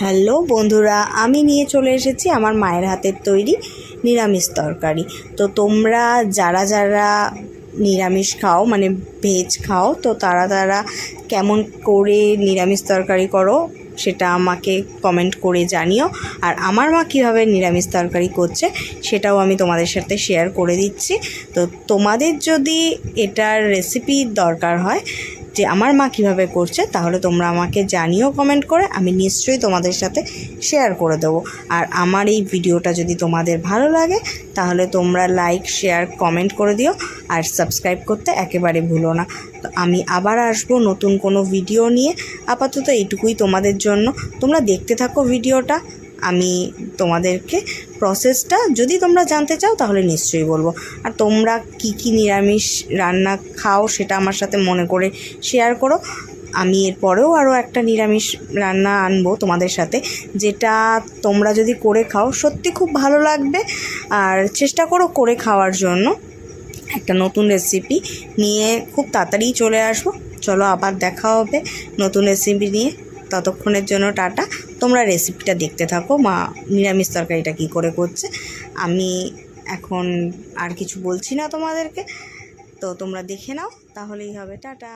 Hello বন্ধুরা, আমি নিয়ে চলে এসেছি আমার মায়ের হাতের তৈরি নিরামিষ তরকারি। তো তোমরা যারা যারা নিরামিষ খাও মানে ভেজ খাও, তো তারা তারা কেমন করে নিরামিষ তরকারি করো সেটা আমাকে কমেন্ট করে জানিও। আর আমার মা কীভাবে নিরামিষ তরকারি করছে সেটাও আমি তোমাদের সাথে শেয়ার করে দিচ্ছি। তো তোমাদের যদি এটার রেসিপি দরকার হয় যে আমার মা কীভাবে করছে, তাহলে তোমরা আমাকে জানিও কমেন্ট করে, আমি নিশ্চয়ই তোমাদের সাথে শেয়ার করে দেবো। আর আমার এই ভিডিওটা যদি তোমাদের ভালো লাগে, তাহলে তোমরা লাইক শেয়ার কমেন্ট করে দিও, আর সাবস্ক্রাইব করতে একেবারে ভুলো না। তো আমি আবার আসব নতুন কোনো ভিডিও নিয়ে। আপাতত এইটুকুই তোমাদের জন্য। তোমরা দেখতে থাকো ভিডিওটা আমি তোমাদেরকে প্রসেসটা যদি তোমরা জানতে চাও, তাহলে নিশ্চয়ই বলব। আর তোমরা কি কি নিরামিষ রান্না খাও, সেটা আমার সাথে মনে করে শেয়ার করো। আমি এরপরেও আরও একটা নিরামিষ রান্না আনব তোমাদের সাথে, যেটা তোমরা যদি করে খাও, সত্যি খুব ভালো লাগবে। আর চেষ্টা করো করে খাওয়ার জন্য। একটা নতুন রেসিপি নিয়ে খুব তাড়াতাড়ি চলে আসব। চলো আবার দেখা হবে নতুন রেসিপি নিয়ে। ততক্ষণের জন্য টাটা। তোমরা রেসিপিটা দেখতে থাকো। মা নিরামিষ তরকারিটা কী করে করছে। আমি এখন আর কিছু বলছি না তোমাদেরকে। তো তোমরা দেখে নাও, তাহলেই হবে। টাটা।